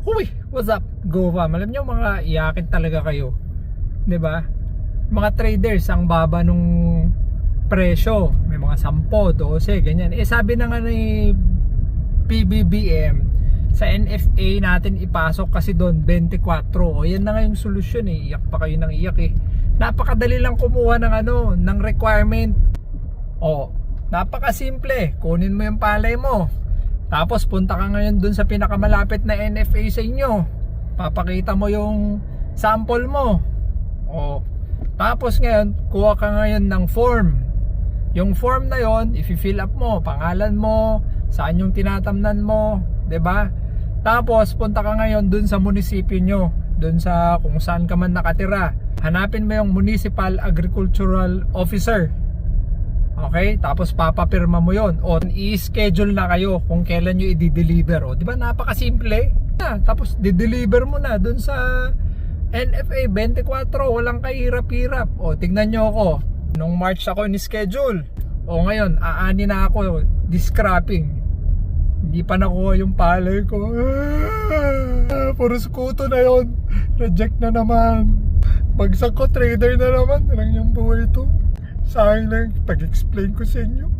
Huy, what's up? Go fam. Alam nyo mga iyakin talaga kayo. 'Di ba? Mga traders ang baba nung presyo. May mga 10, 12, ganyan. Eh sabi na nga ni PBBM sa NFA natin ipasok kasi doon 24. O yan na nga yung solusyon eh. Iyak pa kayo ng iyak eh. Napakadali lang kumuha ng ano, ng requirement. O, napakasimple. Kunin mo yung palay mo. Tapos punta ka ngayon dun sa pinakamalapit na NFA sa inyo. Papakita mo yung sample mo. O, tapos ngayon, kuha ka ngayon ng form. Yung form na yon, i-fill up mo, pangalan mo, saan yung tinatamnan mo, 'di ba? Tapos punta ka ngayon dun sa munisipyo nyo, dun sa kung saan ka man nakatira. Hanapin mo yung Municipal Agricultural Officer. Okay? Tapos papapirma mo yon O i-schedule na kayo kung kailan nyo i-deliver. O, di ba napakasimple? Ah, tapos di-deliver mo na dun sa NFA 24. Walang kahirap-hirap. O, tignan nyo ako. Nung March ako ni-schedule. O ngayon, aani na ako discrapping. Hindi pa nakuha yung palay ko. Ah, puro skuto na yon. Reject na naman. Bagsak ko, trader na naman. Lang yung buhay to. Sayang pag-explain ko sa inyo.